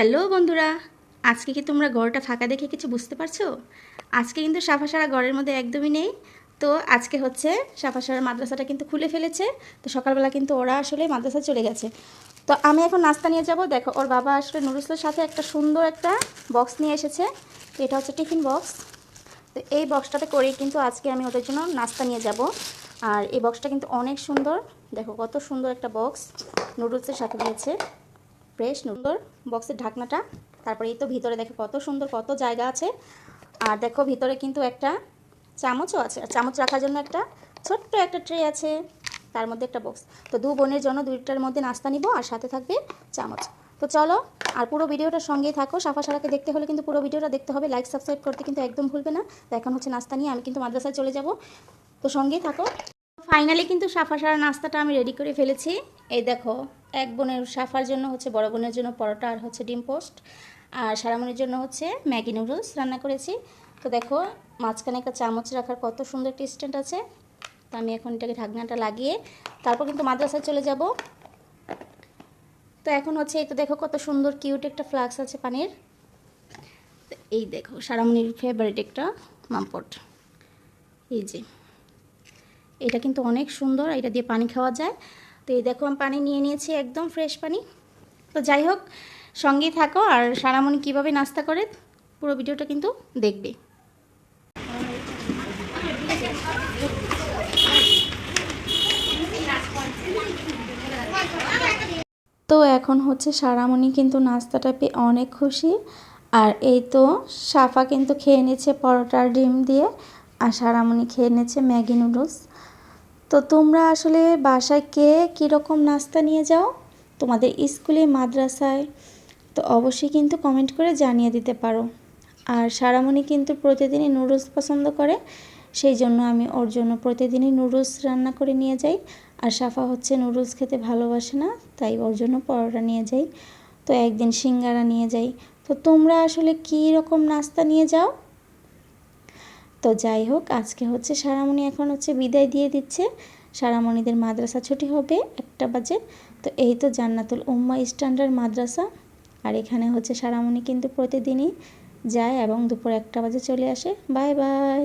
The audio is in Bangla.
হ্যালো বন্ধুরা, আজকে কি তোমরা ঘরটা ফাঁকা দেখে কিছু বুঝতে পারছ? আজকে কিন্তু সাফাসারা ঘরের মধ্যে একদমই নেই। তো আজকে হচ্ছে সাফাসারা মাদ্রাসাটা কিন্তু খুলে ফেলেছে। তো সকালবেলা কিন্তু ওরা আসলে মাদ্রাসা চলে গেছে। তো আমি এখন নাস্তা নিয়ে যাব। দেখো, ওর বাবা আসলে নুডলসের সাথে একটা সুন্দর একটা বক্স নিয়ে এসেছে। তো এটা হচ্ছে টিফিন বক্স। তো এই বক্সটাতে করেই কিন্তু আজকে আমি ওদের জন্য নাস্তা নিয়ে যাব। আর এই বক্সটা কিন্তু অনেক সুন্দর। দেখো কত সুন্দর একটা বক্স নুডলসের সাথে দিয়েছে। ফ্রেশ সুন্দর বক্সের ঢাকনাটা। তারপরে এই তো ভিতরে দেখো কত সুন্দর কত জায়গা আছে। আর দেখো ভিতরে কিন্তু একটা চামচও আছে। আর চামচ রাখার জন্য একটা ছোট্ট একটা ট্রে আছে। তার মধ্যে একটা বক্স তো দু বোনের জন্য দুইটার মধ্যে নাস্তা নিব আর সাথে থাকবে চামচ। তো চলো, আর পুরো ভিডিওটার সঙ্গেই থাকো। সাফা সারাকে দেখতে হলে কিন্তু পুরো ভিডিওটা দেখতে হবে। লাইক সাবস্ক্রাইব করতে কিন্তু একদম ভুলবে না। তো এখন হচ্ছে নাস্তা নিয়ে আমি কিন্তু মাদ্রাসায় চলে যাব। তো সঙ্গেই থাকো। ফাইনালি কিন্তু সাফা সারা নাস্তাটা আমি রেডি করে ফেলেছি। এই দেখো এক বোনের সাফার জন্য হচ্ছে, বড় বোনের জন্য পরোটা আর হচ্ছে ডিম পোস্ট। আর সারামনির জন্য হচ্ছে ম্যাগি নুডলস রান্না করেছি। তো দেখো, মাঝখানে একটা চামচ রাখার কত সুন্দর একটা স্ট্যান্ড আছে। তো আমি এখন এটাকে ঢাকনাটা লাগিয়ে তারপর কিন্তু মাদ্রাসায় চলে যাব। তো এখন হচ্ছে এই তো দেখো কত সুন্দর কিউট একটা ফ্লাক্স আছে পানির। এই দেখো, সারামনির ফেভারিট একটা মাম্পট। এই যে, এটা কিন্তু অনেক সুন্দর, এটা দিয়ে পানি খাওয়া যায়। তো এই দেখো, আমি পানি নিয়ে নিয়েছি, একদম ফ্রেশ পানি। তো যাই হোক সঙ্গেই থাকো আর সারামণি কীভাবে নাস্তা করে, পুরো ভিডিওটা কিন্তু দেখবে। তো এখন হচ্ছে সারামণি কিন্তু নাস্তাটা পেয়ে অনেক খুশি। আর এই তো সাফা কিন্তু খেয়ে নিচ্ছে পরোটার ডিম দিয়ে, আর সারামণি খেয়ে নিচ্ছে ম্যাগি নুডলস। তো তোমরা আসলে বাসায় কে কীরকম নাস্তা নিয়ে যাও? তোমাদের স্কুলে, মাদ্রাসায়? তো অবশ্যই কিন্তু কমেন্ট করে জানিয়ে দিতে পারো। আর সারামণি কিন্তু প্রতিদিনই নুডলস পছন্দ করে, সেই জন্য আমি ওর জন্য প্রতিদিনই নুডলস রান্না করে নিয়ে যাই। আর সাফা হচ্ছে নুডলস খেতে ভালোবাসে না, তাই ওর জন্য পরোটা নিয়ে যাই। তো একদিন সিঙ্গারা নিয়ে যাই। তো তোমরা আসলে কী রকম নাস্তা নিয়ে যাও? তো যাই হোক, আজকে হচ্ছে সারামণি এখন হচ্ছে বিদায় দিয়ে দিচ্ছে। সারামণিদের মাদ্রাসা ছুটি হবে একটা বাজে। তো এই তো জান্নাতুল উম্মা স্ট্যান্ডার্ড মাদ্রাসা। আর এখানে হচ্ছে সারামণি কিন্তু প্রতিদিনই যায় এবং দুপুর একটা বাজে চলে আসে। Bye bye.